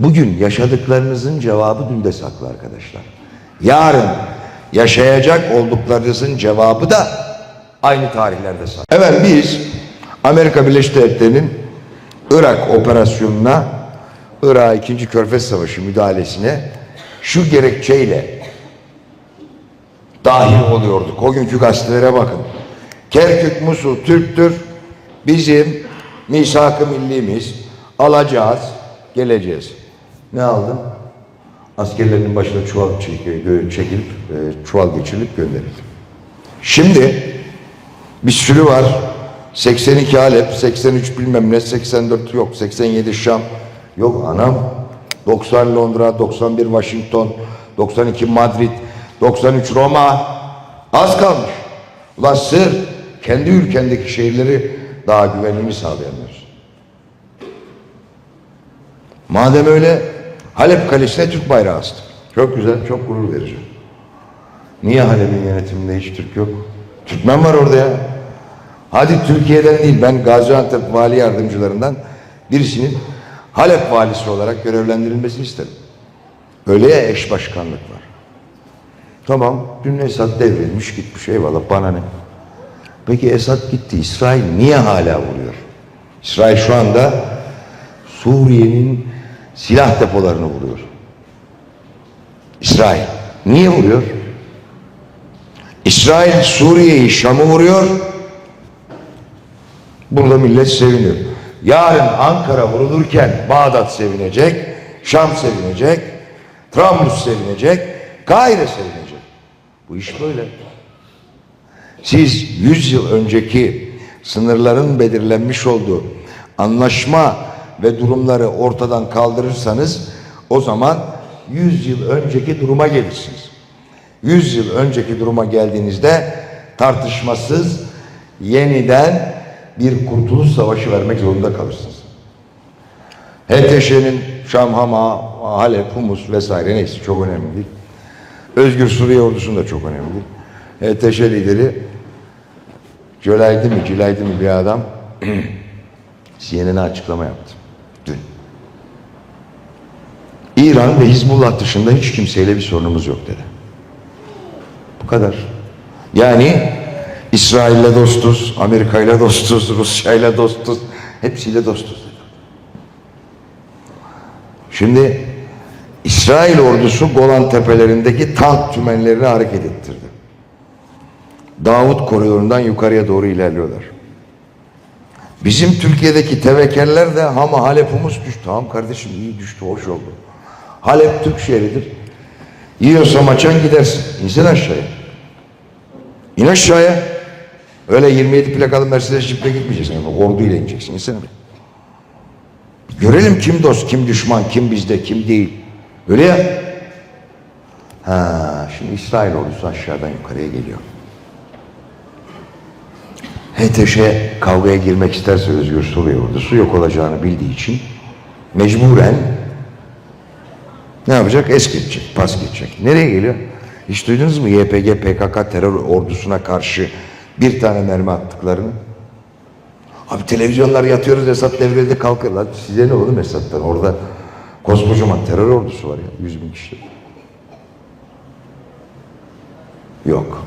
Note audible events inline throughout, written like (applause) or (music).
Bugün yaşadıklarınızın cevabı dünde saklı arkadaşlar. Yarın yaşayacak olduklarınızın cevabı da aynı tarihlerde saklı. Evet biz Amerika Birleşik Devletleri'nin Irak operasyonuna, Irak'a 2. Körfez Savaşı müdahalesine şu gerekçeyle dahil oluyorduk. O günkü gazetelere bakın. Kerkük, Musul Türktür. Bizim misak-ı millimiz. Alacağız, geleceğiz. Ne aldın? Askerlerinin başına çuval çekilip, çekilip çuval geçirilip gönderildi. Şimdi bir sürü var. 82 Halep, 83 bilmem ne, 84 yok, 87 Şam. Yok anam. 90 Londra, 91 Washington, 92 Madrid, 93 Roma. Az kalmış. Ulan sır kendi ülkendeki şehirleri daha güvenliğini sağlayamıyorsun. Madem öyle Halep Kalesi'ne Türk bayrağı astık. Çok güzel, çok gurur verici. Niye Halep'in yönetiminde hiç Türk yok? Türkmen var orada ya. Hadi Türkiye'den değil, ben Gaziantep vali yardımcılarından birisinin Halep valisi olarak görevlendirilmesini isterim. Öyle ya eş başkanlık var. Tamam, dün Esad devrilmiş gitmiş eyvallah bana ne? Peki Esad gitti, İsrail niye hala vuruyor? İsrail şu anda Suriye'nin silah depolarını vuruyor. İsrail niye vuruyor? İsrail Suriye'yi Şam'ı vuruyor. Burada millet seviniyor. Yarın Ankara vurulurken Bağdat sevinecek, Şam sevinecek, Trablus sevinecek, Kahire sevinecek. Bu iş böyle. Siz 100 yıl önceki sınırların belirlenmiş olduğu anlaşma ve durumları ortadan kaldırırsanız o zaman 100 yıl önceki duruma gelirsiniz. 100 yıl önceki duruma geldiğinizde tartışmasız yeniden bir kurtuluş savaşı vermek zorunda kalırsınız. HTŞ'nin Şam, Hama, Halep, Humus vesaire neyse çok önemli değil. Özgür Suriye ordusunun da çok önemli değil. HTŞ lideri Cölaydi mi, Cilaydi mi bir adam (clears throat) CNN'e açıklama yaptı dün. İran ve Hizbullah dışında hiç kimseyle bir sorunumuz yok dedi. Bu kadar. Yani İsrail'le dostuz, Amerika'yla dostuz, Rusya'yla dostuz, hepsiyle dostuz dedi. Şimdi İsrail ordusu Golan tepelerindeki tank tümenlerini hareket ettirdi. Davut koridorundan yukarıya doğru ilerliyorlar. Bizim Türkiye'deki tevekkeller de Hama Halep Humus düştü. Tamam kardeşim iyi düştü, hoş oldu. Halep Türk şehridir. Yiyorsa maçan gidersin. İnsin aşağıya. İn aşağıya. Öyle 27 plakalı Mercedes Jeep'le gitmeyeceksin. Yani orduyla ineceksin. İnsene. Görelim kim dost, kim düşman, kim bizde, kim değil. Öyle ya. Ha, şimdi İsrail ordusu aşağıdan yukarıya geliyor. HTŞ kavgaya girmek isterse Özgür Suriye ordusu yok olacağını bildiği için mecburen ne yapacak? Es geçecek, pas geçecek. Nereye geliyor? Hiç duydunuz mu YPG, PKK terör ordusuna karşı bir tane mermi attıklarını? Abi televizyonlar yatıyoruz Esad devrildi kalkıyorlar. Size ne oğlum Esad'dan? Orada koskocaman terör ordusu var ya. Yüz bin kişi. Yok.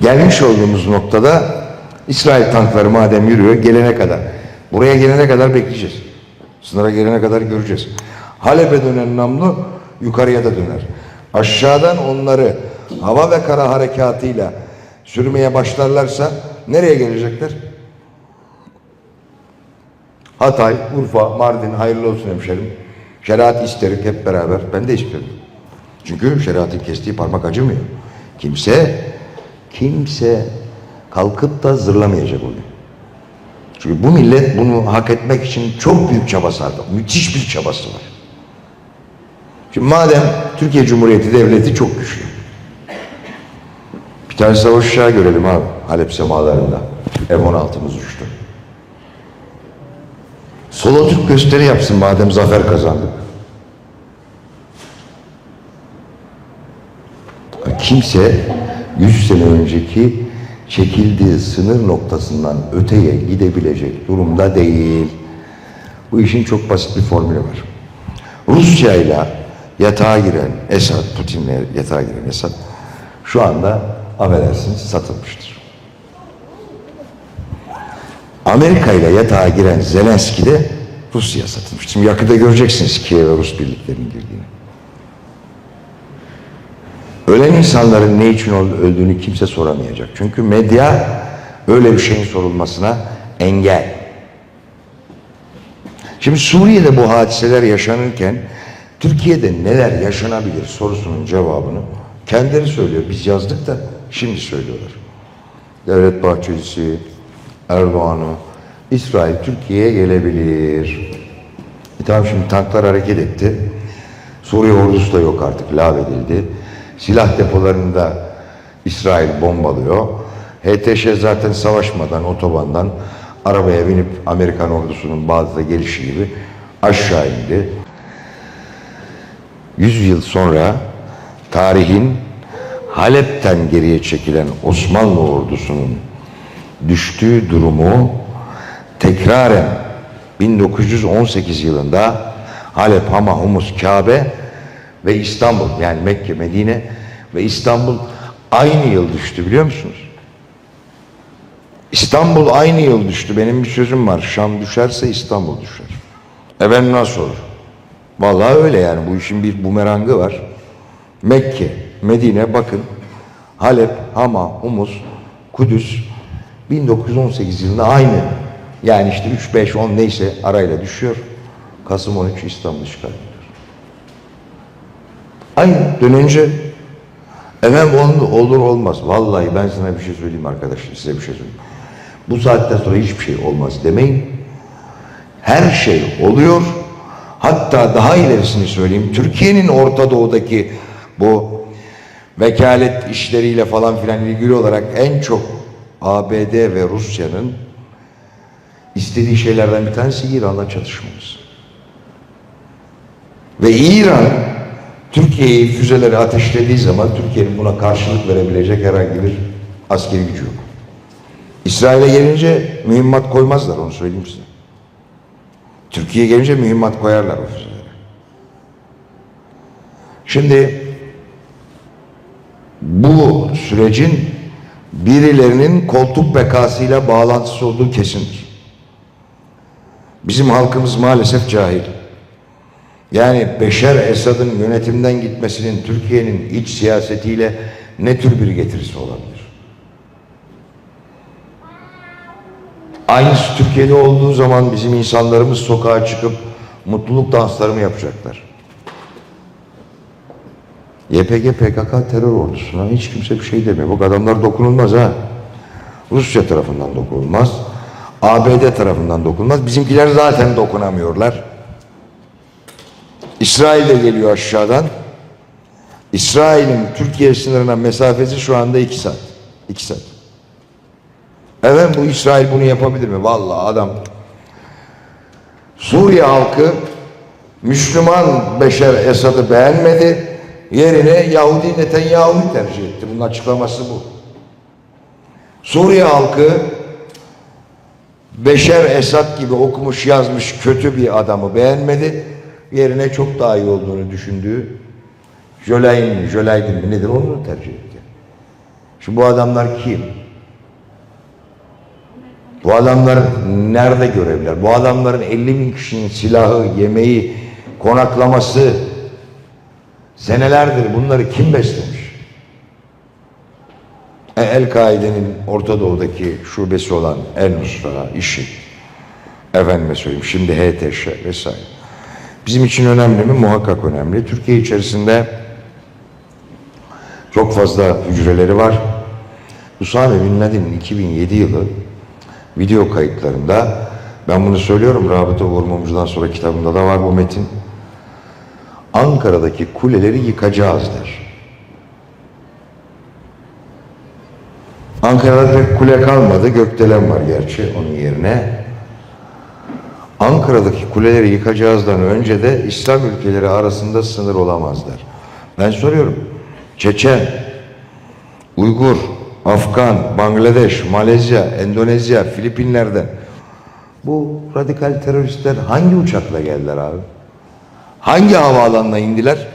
Gelmiş olduğumuz noktada İsrail tankları madem yürüyor gelene kadar. Buraya gelene kadar bekleyeceğiz. Sınıra gelene kadar göreceğiz. Halep'e dönen namlu yukarıya da döner. Aşağıdan onları hava ve kara harekatıyla sürmeye başlarlarsa nereye gelecekler? Hatay, Urfa, Mardin hayırlı olsun hemşerim. Şeriat isterik hep beraber. Ben de istiyorum. Çünkü şeriatın kestiği parmak acımıyor. Kimse, kimse kalkıp da zırlamayacak o gün. Çünkü bu millet bunu hak etmek için çok büyük çaba sardı. Müthiş bir çabası var. Şimdi madem Türkiye Cumhuriyeti Devleti çok güçlü. Bir tane savaş uçağı görelim abi Halep semalarında. F-16'mız uçtu. Solo Türk gösteri yapsın madem zafer kazandık. Kimse 100 sene önceki çekildiği sınır noktasından öteye gidebilecek durumda değil. Bu işin çok basit bir formülü var. Rusya ile yatağa giren Esad, Putin'le yatağa giren Esad şu anda affedersiniz satılmıştır. Amerika ile yatağa giren Zelenski de Rusya satılmış. Şimdi yakında göreceksiniz Kiev'e Rus birliklerinin girdiğini. Ölen insanların ne için öldüğünü kimse soramayacak. Çünkü medya öyle bir şeyin sorulmasına engel. Şimdi Suriye'de bu hadiseler yaşanırken Türkiye'de neler yaşanabilir sorusunun cevabını kendileri söylüyor. Biz yazdık da şimdi söylüyorlar. Devlet Bahçelisi, Erdoğan'ı, İsrail Türkiye'ye gelebilir. E tamam şimdi tanklar hareket etti. Suriye ordusu da yok artık, lağvedildi. Silah depolarında İsrail bombalıyor. HTŞ zaten savaşmadan otobandan arabaya binip Amerikan ordusunun bazı gelişi gibi aşağı indi. 100 yıl sonra tarihin Halep'ten geriye çekilen Osmanlı ordusunun düştüğü durumu tekraren 1918 yılında Halep, Hama, Humus, Kabe ve İstanbul yani Mekke, Medine ve İstanbul aynı yıl düştü biliyor musunuz? İstanbul aynı yıl düştü. Benim bir sözüm var. Şam düşerse İstanbul düşer. Efendim nasıl olur? Vallahi öyle yani. Bu işin bir bumerangı var. Mekke, Medine bakın. Halep, Hama, Humus, Kudüs 1918 yılında aynı. Yani işte 3, 5, 10 neyse arayla düşüyor. Kasım 13 İstanbul işgal. Aynı dönünce efendim olur, olur olmaz. Vallahi ben sana bir şey söyleyeyim arkadaşlar size bir şey söyleyeyim. Bu saatten sonra hiçbir şey olmaz demeyin. Her şey oluyor. Hatta daha ilerisini söyleyeyim. Türkiye'nin Orta Doğu'daki bu vekalet işleriyle falan filan ilgili olarak en çok ABD ve Rusya'nın istediği şeylerden bir tanesi İran'la çatışmamız. Ve İran Türkiye'yi füzeleri ateşlediği zaman Türkiye'nin buna karşılık verebilecek herhangi bir askeri gücü yok. İsrail'e gelince mühimmat koymazlar onu söyleyeyim size. Türkiye'ye gelince mühimmat koyarlar o füzelere. Şimdi bu sürecin birilerinin koltuk bekasıyla bağlantısı olduğu kesindir. Bizim halkımız maalesef cahil. Yani Beşer Esad'ın yönetimden gitmesinin Türkiye'nin iç siyasetiyle ne tür bir getirisi olabilir? Aynısı Türkiye'de olduğu zaman bizim insanlarımız sokağa çıkıp mutluluk dansları mı yapacaklar? YPG PKK terör ordusuna hiç kimse bir şey demiyor. Bu adamlar dokunulmaz ha. Rusya tarafından dokunulmaz. ABD tarafından dokunulmaz. Bizimkiler zaten dokunamıyorlar. İsrail de geliyor aşağıdan. İsrail'in Türkiye sınırına mesafesi şu anda iki saat. İki saat. Evet bu İsrail bunu yapabilir mi? Vallahi adam Suriye halkı Müslüman Beşer Esad'ı beğenmedi. Yerine Yahudi Netanyahu'yu tercih etti. Bunun açıklaması bu. Suriye halkı Beşer Esad gibi okumuş yazmış kötü bir adamı beğenmedi. Yerine çok daha iyi olduğunu düşündüğü Jöleyn Jöleydin mi nedir onu tercih etti. Şimdi bu adamlar kim? Bu adamlar nerede görevler? Bu adamların 50 bin kişinin silahı, yemeği, konaklaması senelerdir bunları kim beslemiş? E, El-Kaide'nin Orta Doğu'daki şubesi olan El-Nusra, işi, efendime söyleyeyim şimdi HTŞ vesaire. Bizim için önemli mi? Muhakkak önemli. Türkiye içerisinde çok fazla hücreleri var. Usame Bin Laden'in 2007 yılı video kayıtlarında ben bunu söylüyorum Rabıta Uğur Mumcu'dan sonra kitabımda da var bu metin. Ankara'daki kuleleri yıkacağız der. Ankara'da pek kule kalmadı. Gökdelen var gerçi onun yerine. Ankara'daki kuleleri yıkacağızdan önce de İslam ülkeleri arasında sınır olamazlar. Ben soruyorum. Çeçen, Uygur, Afgan, Bangladeş, Malezya, Endonezya, Filipinler'den bu radikal teröristler hangi uçakla geldiler abi? Hangi havaalanına indiler?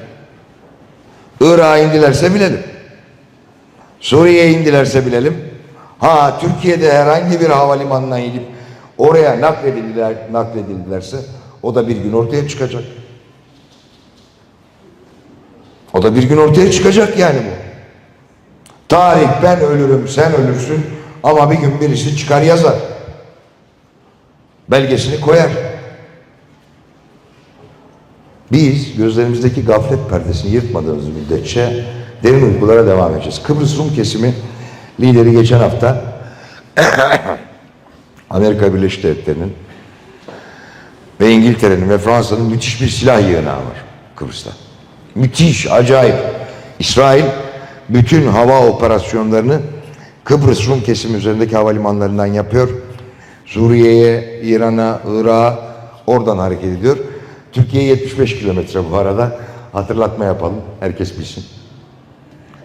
Irak'a indilerse bilelim. Suriye'ye indilerse bilelim. Ha Türkiye'de herhangi bir havalimanına inip oraya nakledildiler, nakledildilerse o da bir gün ortaya çıkacak. O da bir gün ortaya çıkacak yani bu. Tarih ben ölürüm sen ölürsün ama bir gün birisi çıkar yazar. Belgesini koyar. Biz gözlerimizdeki gaflet perdesini yırtmadığımız müddetçe derin uykulara devam edeceğiz. Kıbrıs Rum kesimi lideri geçen hafta (coughs) Amerika Birleşik Devletleri'nin ve İngiltere'nin ve Fransa'nın müthiş bir silah yığınağı var Kıbrıs'ta. Müthiş, acayip. İsrail bütün hava operasyonlarını Kıbrıs Rum kesimi üzerindeki havalimanlarından yapıyor. Suriye'ye, İran'a, Irak'a oradan hareket ediyor. Türkiye 75 kilometre bu arada. Hatırlatma yapalım. Herkes bilsin.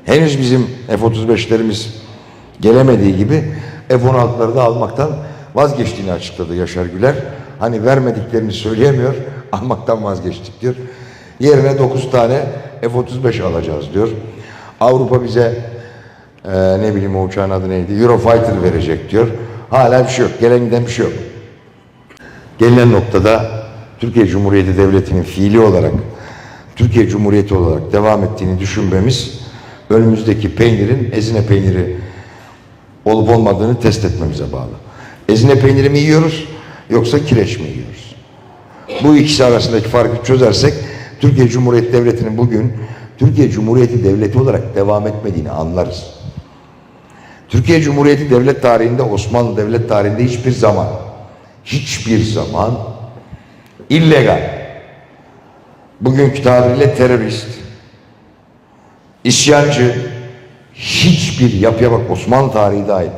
Henüz bizim F-35'lerimiz gelemediği gibi F-16'ları da almaktan vazgeçtiğini açıkladı Yaşar Güler. Hani vermediklerini söyleyemiyor, almaktan vazgeçtik diyor. Yerine 9 tane F-35 alacağız diyor. Avrupa bize e, ne bileyim o uçağın adı neydi? Eurofighter verecek diyor. Hala bir şey yok. Gelen giden bir şey yok. Gelinen noktada Türkiye Cumhuriyeti Devleti'nin fiili olarak Türkiye Cumhuriyeti olarak devam ettiğini düşünmemiz önümüzdeki peynirin ezine peyniri olup olmadığını test etmemize bağlı. Ezine peyniri mi yiyoruz yoksa kireç mi yiyoruz? Bu ikisi arasındaki farkı çözersek Türkiye Cumhuriyeti Devleti'nin bugün Türkiye Cumhuriyeti Devleti olarak devam etmediğini anlarız. Türkiye Cumhuriyeti devlet tarihinde Osmanlı devlet tarihinde hiçbir zaman hiçbir zaman illegal bugünkü tabirle terörist isyancı hiçbir yapıya bak Osmanlı tarihi dahil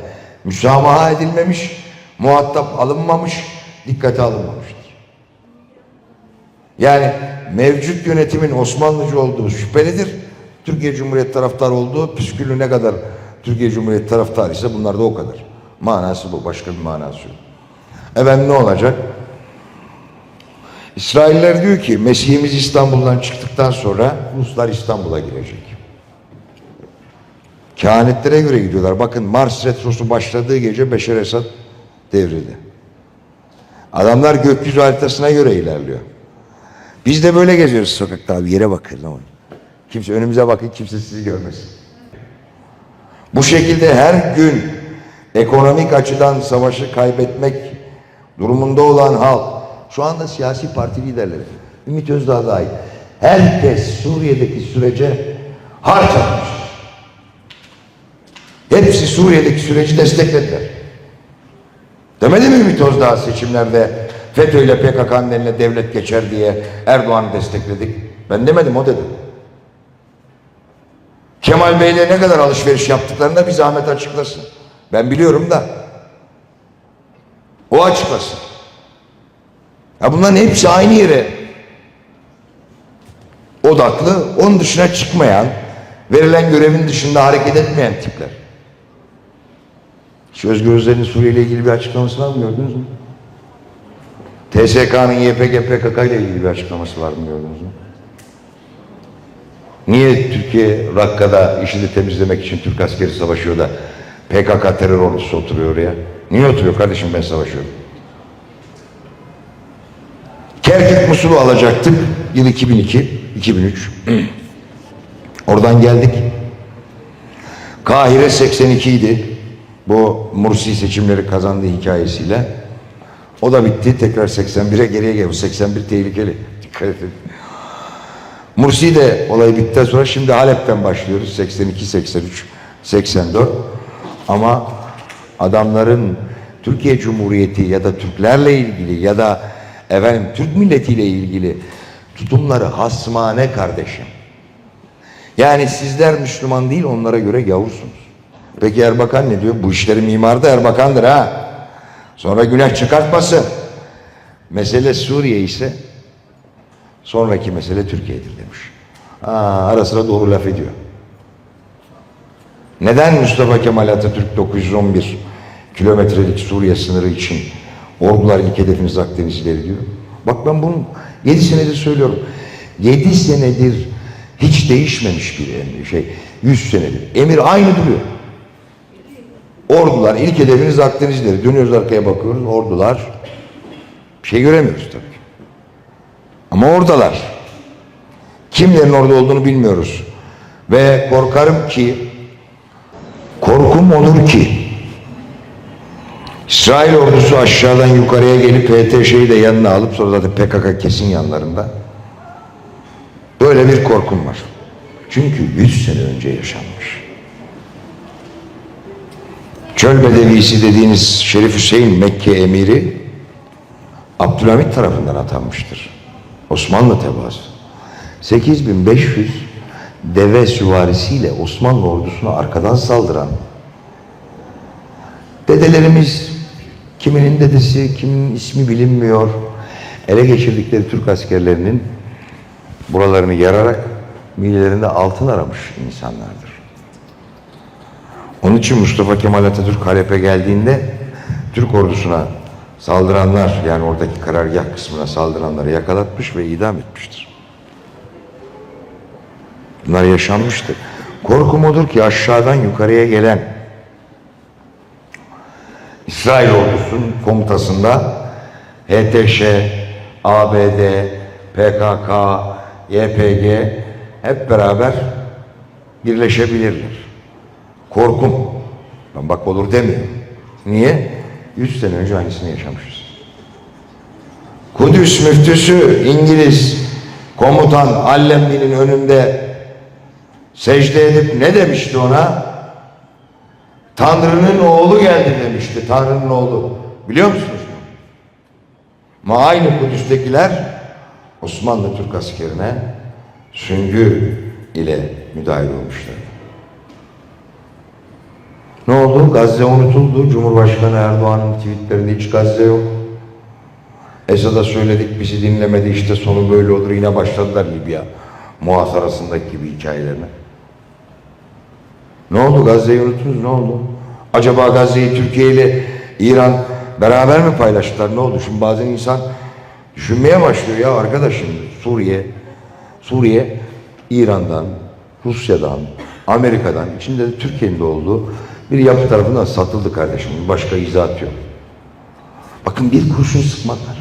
müsamaha edilmemiş, muhatap alınmamış, dikkate alınmamıştır. Yani mevcut yönetimin Osmanlıcı olduğu şüphelidir. Türkiye Cumhuriyeti taraftarı olduğu püsküllü ne kadar Türkiye Cumhuriyeti taraftarı ise bunlar da o kadar. Manası bu. Başka bir manası yok. Efendim ne olacak? İsrailler diyor ki Mesih'imiz İstanbul'dan çıktıktan sonra Ruslar İstanbul'a girecek. Kehanetlere göre gidiyorlar. Bakın Mars retrosu başladığı gece Beşer Esad devrildi. Adamlar gökyüzü haritasına göre ilerliyor. Biz de böyle geziyoruz sokakta abi. Yere bakın. lan. Kimse önümüze bakın kimse sizi görmesin. Bu şekilde her gün ekonomik açıdan savaşı kaybetmek durumunda olan halk, şu anda siyasi parti liderleri, Ümit Özdağ dahil, herkes Suriye'deki sürece harç atmış. Hepsi Suriye'deki süreci desteklediler. Demedi mi Ümit Özdağ seçimlerde FETÖ ile PKK'nın eline devlet geçer diye Erdoğan'ı destekledik? Ben demedim o dedi. Kemal Bey'le ne kadar alışveriş yaptıklarını bir zahmet açıklasın. Ben biliyorum da. O açıklasın. Ya bunların hepsi aynı yere odaklı, onun dışına çıkmayan, verilen görevin dışında hareket etmeyen tipler. Şu Özgür Özel'in Suriye ile ilgili bir açıklaması var mı gördünüz mü? TSK'nın YPG PKK ile ilgili bir açıklaması var mı gördünüz mü? Niye Türkiye Rakka'da işini temizlemek için Türk askeri savaşıyor da PKK terör ordusu oturuyor oraya? Niye oturuyor kardeşim ben savaşıyorum? Kerkük Musul'u alacaktık. Yıl 2002, 2003. (clears throat) Oradan geldik. Kahire 82 idi. Bu Mursi seçimleri kazandığı hikayesiyle. O da bitti. Tekrar 81'e geriye geliyor. 81 tehlikeli. Dikkat edin. Mursi de olay bittikten sonra şimdi Halep'ten başlıyoruz. 82, 83, 84. Ama adamların Türkiye Cumhuriyeti ya da Türklerle ilgili ya da efendim Türk milletiyle ilgili tutumları hasmane kardeşim. Yani sizler Müslüman değil onlara göre gavursunuz. Peki Erbakan ne diyor? Bu işlerin mimarı da Erbakan'dır ha. Sonra günah çıkartmasın. Mesele Suriye ise sonraki mesele Türkiye'dir demiş. Aa, ara sıra doğru laf ediyor. Neden Mustafa Kemal Atatürk 911 kilometrelik Suriye sınırı için ordular ilk hedefiniz Akdeniz ileri diyor? Bak ben bunu 7 senedir söylüyorum. 7 senedir hiç değişmemiş bir emir, şey 100 senedir. Emir aynı duruyor. Ordular, ilk hedefiniz Akdenizleri. Dönüyoruz arkaya bakıyoruz, ordular. Bir şey göremiyoruz tabii. Ama oradalar. Kimlerin orada olduğunu bilmiyoruz. Ve korkarım ki, korkum olur ki, İsrail ordusu aşağıdan yukarıya gelip HTŞ'yi de yanına alıp sonra zaten PKK kesin yanlarında. Böyle bir korkum var. Çünkü 100 sene önce yaşanmış. Çöl Bedevisi dediğiniz Şerif Hüseyin Mekke emiri Abdülhamit tarafından atanmıştır. Osmanlı tebaası. 8500 deve süvarisiyle Osmanlı ordusuna arkadan saldıran dedelerimiz kiminin dedesi, kiminin ismi bilinmiyor. Ele geçirdikleri Türk askerlerinin buralarını yararak midelerinde altın aramış insanlardır. Onun için Mustafa Kemal Atatürk Halep'e geldiğinde Türk ordusuna saldıranlar yani oradaki karargah kısmına saldıranları yakalatmış ve idam etmiştir. Bunlar yaşanmıştır. Korkum odur ki aşağıdan yukarıya gelen İsrail ordusunun komutasında HTŞ, ABD, PKK, YPG hep beraber birleşebilirler. Korkum. Ben bak olur demiyorum. Niye? 100 sene önce aynısını yaşamışız. Kudüs müftüsü İngiliz komutan Allenby'nin önünde secde edip ne demişti ona? Tanrı'nın oğlu geldi demişti. Tanrı'nın oğlu. Biliyor musunuz? Ama aynı Kudüs'tekiler Osmanlı Türk askerine süngü ile müdahil olmuşlar. Ne oldu? Gazze unutuldu. Cumhurbaşkanı Erdoğan'ın tweetlerinde hiç Gazze yok. Esad'a söyledik bizi dinlemedi işte sonu böyle olur yine başladılar Libya muhasarasındaki gibi hikayelerine. Ne oldu Gazze'yi unuttunuz ne oldu? Acaba Gazze'yi Türkiye ile İran beraber mi paylaştılar ne oldu? Şimdi bazen insan düşünmeye başlıyor ya arkadaşım Suriye Suriye İran'dan, Rusya'dan, Amerika'dan içinde de Türkiye'nin de olduğu bir yapı tarafından satıldı kardeşim. Başka izahat yok. Bakın bir kurşun sıkmadılar.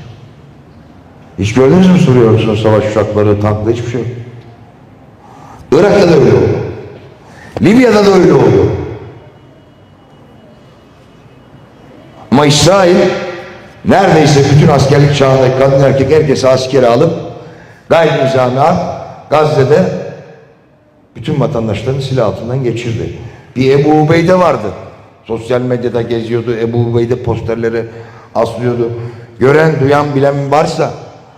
Hiç gördünüz mü Suriye ordusuna savaş uçakları, tankla hiçbir şey yok. Irak'ta da öyle oldu. Libya'da da öyle oldu. Ama İsrail neredeyse bütün askerlik çağındaki kadın erkek herkesi askere alıp gayri Gazze'de bütün vatandaşlarını silah altından geçirdi. Bir Ebu Ubeyde vardı. Sosyal medyada geziyordu. Ebu Ubeyde posterleri aslıyordu. Gören, duyan, bilen varsa,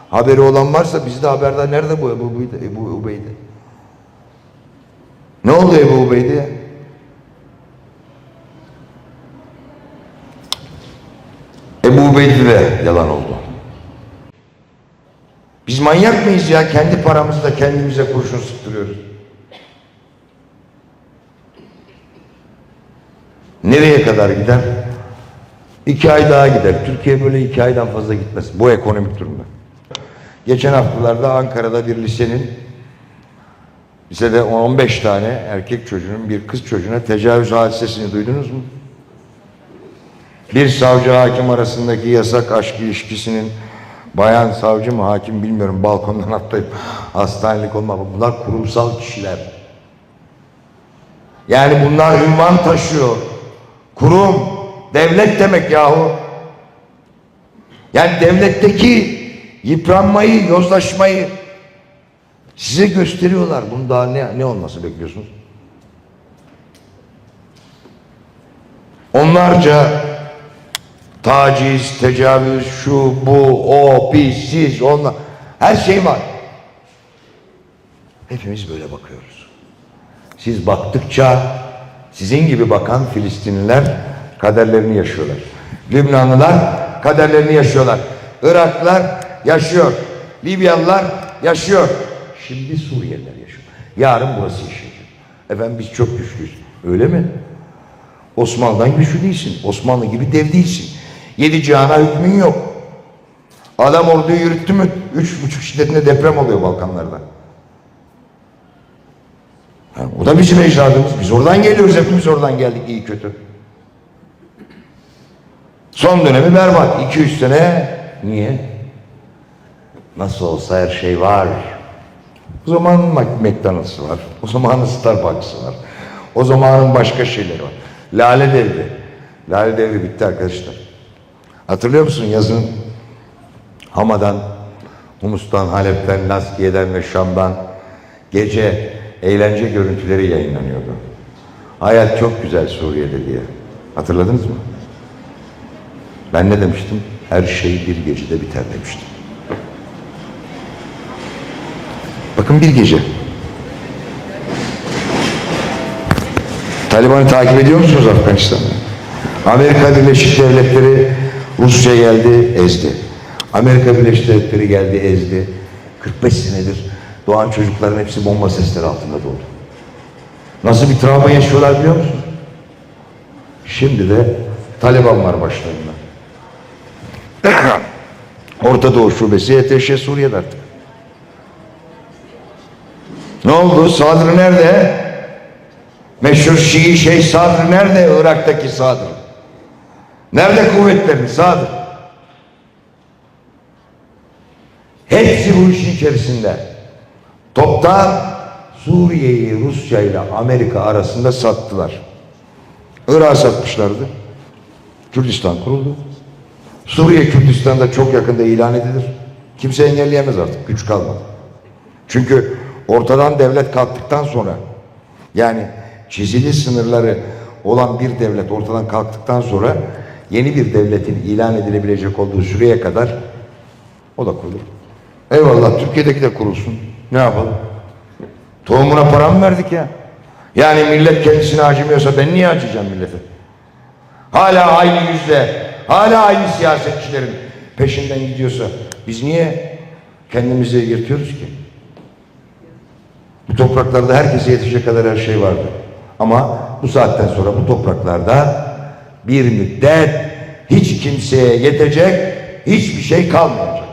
haberi olan varsa bizde haberdar. Nerede bu Ebu Ubeyde? Ebu Ubeyde. Ne oldu Ebu Ubeyde? Ebu Ubeyde de yalan oldu. Biz manyak mıyız ya? Kendi paramızla kendimize kurşun sıktırıyoruz. Nereye kadar gider? İki ay daha gider. Türkiye böyle iki aydan fazla gitmez. Bu ekonomik durumda. Geçen haftalarda Ankara'da bir lisenin lisede 10-15 tane erkek çocuğunun bir kız çocuğuna tecavüz hadisesini duydunuz mu? Bir savcı hakim arasındaki yasak aşk ilişkisinin bayan savcı mı hakim bilmiyorum balkondan (laughs) atlayıp hastanelik olma. Bunlar kurumsal kişiler. Yani bunlar ünvan taşıyor. Kurum, devlet demek yahu. Yani devletteki yıpranmayı, yozlaşmayı size gösteriyorlar. Bunu daha ne, ne olması bekliyorsunuz? Onlarca taciz, tecavüz, şu, bu, o, biz, siz, onlar. Her şey var. Hepimiz böyle bakıyoruz. Siz baktıkça sizin gibi bakan Filistinliler kaderlerini yaşıyorlar. Lübnanlılar kaderlerini yaşıyorlar. Iraklılar yaşıyor. Libyalılar yaşıyor. Şimdi Suriyeliler yaşıyor. Yarın burası yaşayacak. Efendim biz çok güçlüyüz. Öyle mi? Osmanlı'dan güçlü değilsin. Osmanlı gibi dev değilsin. Yedi cihana hükmün yok. Adam orduyu yürüttü mü üç buçuk şiddetinde deprem oluyor Balkanlarda. Ha, o da bizim ecdadımız. Biz oradan geliyoruz. Hepimiz oradan geldik iyi kötü. Son dönemi berbat. 200 sene. Niye? Nasıl olsa her şey var. O zamanın Mac- McDonald's'ı var. O zamanın Starbucks'ı var. O zamanın başka şeyleri var. Lale devri. Lale devri bitti arkadaşlar. Hatırlıyor musun yazın Hama'dan, Humus'tan, Halep'ten, Laskiye'den ve Şam'dan gece eğlence görüntüleri yayınlanıyordu. Hayat çok güzel Suriye'de diye. Hatırladınız mı? Ben ne demiştim? Her şey bir gecede biter demiştim. Bakın bir gece. Taliban'ı takip ediyor musunuz Afganistan'da? Amerika Birleşik Devletleri Rusya geldi, ezdi. Amerika Birleşik Devletleri geldi, ezdi. 45 senedir doğan çocukların hepsi bomba sesleri altında doğdu. Nasıl bir travma yaşıyorlar biliyor musunuz? Şimdi de Taliban var başlarında. (clears throat) Orta Doğu Şubesi YTŞ Suriye'de artık. Ne oldu? Sadr nerede? Meşhur Şii Şeyh Sadr nerede? Irak'taki Sadr. Nerede kuvvetlerin Sadr? Hepsi bu işin içerisinde. Toptan Suriye'yi Rusya ile Amerika arasında sattılar. Irak'a satmışlardı. Kürdistan kuruldu. Suriye Kürdistan'da çok yakında ilan edilir. Kimse engelleyemez artık. Güç kalmadı. Çünkü ortadan devlet kalktıktan sonra yani çizili sınırları olan bir devlet ortadan kalktıktan sonra yeni bir devletin ilan edilebilecek olduğu süreye kadar o da kurulur. Eyvallah Türkiye'deki de kurulsun. Ne yapalım? Tohumuna para mı verdik ya? Yani millet kendisine acımıyorsa ben niye acıyacağım millete? Hala aynı yüzle, hala aynı siyasetçilerin peşinden gidiyorsa biz niye kendimizi yırtıyoruz ki? Bu topraklarda herkese yetecek kadar her şey vardı. Ama bu saatten sonra bu topraklarda bir müddet hiç kimseye yetecek hiçbir şey kalmayacak.